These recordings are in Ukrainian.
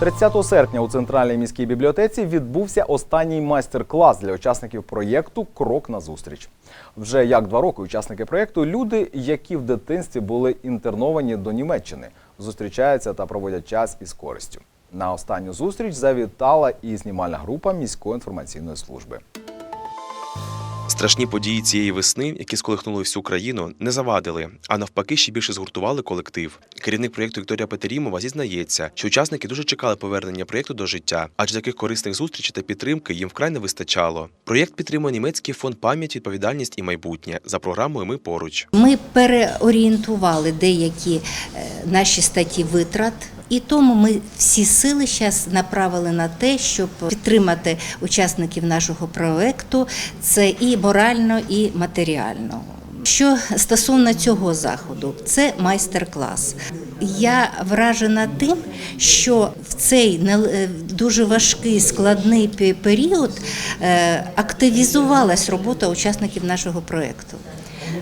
30 серпня у центральній міській бібліотеці відбувся останній майстер-клас для учасників проєкту Крок на зустріч. Вже як два роки учасники проєкту люди, які в дитинстві були інтерновані до Німеччини, зустрічаються та проводять час із користю. На останню зустріч завітала і знімальна група міської інформаційної служби. Страшні події цієї весни, які сколихнули всю країну, не завадили, а навпаки, ще більше згуртували колектив. Керівник проєкту Вікторія Петерімова зізнається, що учасники дуже чекали повернення проєкту до життя, адже таких корисних зустрічей та підтримки їм вкрай не вистачало. Проєкт підтримує німецький фонд пам'ять, відповідальність і майбутнє за програмою Ми поруч. Ми переорієнтували деякі е, наші статті витрат. І тому ми всі сили зараз направили на те, щоб підтримати учасників нашого проекту. Це і морально, і матеріально. Що стосовно цього заходу, це майстер-клас. Я вражена тим, що в цей е, дуже важкий складний період е, активізувалась робота учасників нашого проекту.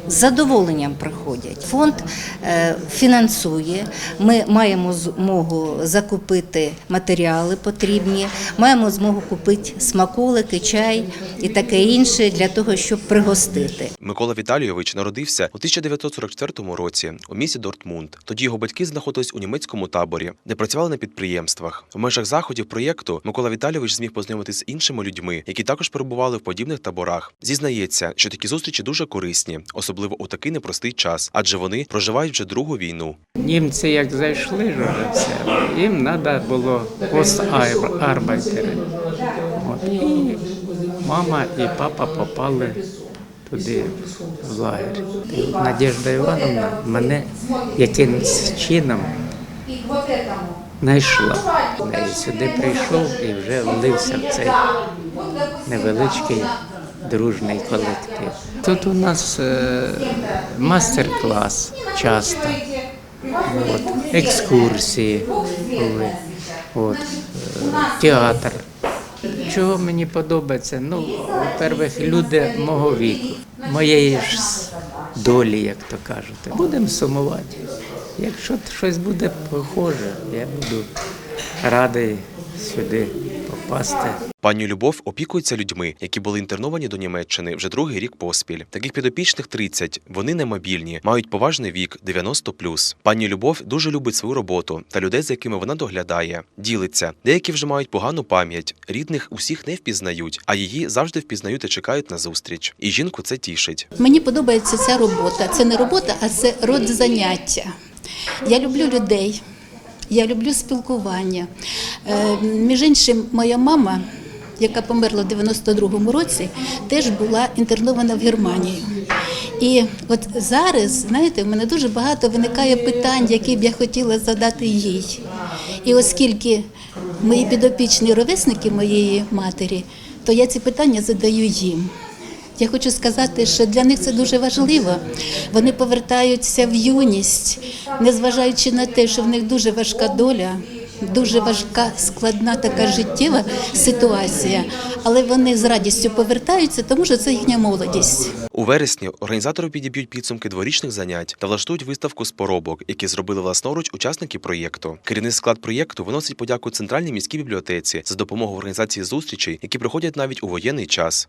З задоволенням приходять. Фонд е, фінансує. Ми маємо змогу закупити матеріали потрібні, маємо змогу купити смаколики, чай і таке інше для того, щоб пригостити. Микола Віталійович народився у 1944 році у місті Дортмунд. Тоді його батьки знаходились у німецькому таборі, де працювали на підприємствах. В межах заходів проєкту Микола Віталійович зміг познайомитися з іншими людьми, які також перебували в подібних таборах. Зізнається, що такі зустрічі дуже корисні, особливо у такий непростий час, адже вони проживають вже другу війну. Німці як зайшли ж уже все, їм треба було постарбайтери. І мама і папа попали туди в лагерь. І Надежда Івановна мене якимось чином знайшла. Я сюди прийшов і вже влився в цей невеличкий дружний колектив. Тут у нас е, мастер-клас часто, от, екскурсії от, е, театр. Чого мені подобається? Ну, по-перше, люди мого віку, моєї ж долі, як то кажуть. Будемо сумувати. Якщо щось буде похоже, я буду радий сюди попасти. Пані Любов опікується людьми, які були інтерновані до Німеччини вже другий рік поспіль. Таких підопічних 30. Вони немобільні, мають поважний вік 90+. Пані Любов дуже любить свою роботу та людей, за якими вона доглядає. Ділиться. Деякі вже мають погану пам'ять. Рідних усіх не впізнають, а її завжди впізнають та чекають на зустріч. І жінку це тішить. Мені подобається ця робота. Це не робота, а це род заняття. Я люблю людей, я люблю спілкування. Е, Між іншим, моя мама, яка померла в 92-му році, теж була інтернована в Германію. І от зараз, знаєте, в мене дуже багато виникає питань, які б я хотіла задати їй. І оскільки мої підопічні ровесники моєї матері, то я ці питання задаю їм. Я хочу сказати, що для них це дуже важливо. Вони повертаються в юність, незважаючи на те, що в них дуже важка доля, дуже важка, складна така життєва ситуація. Але вони з радістю повертаються, тому що це їхня молодість. У вересні організатори підіб'ють підсумки дворічних занять та влаштують виставку з поробок, які зробили власноруч учасники проєкту. Керівний склад проєкту виносить подяку центральній міській бібліотеці за допомогу організації зустрічей, які проходять навіть у воєнний час.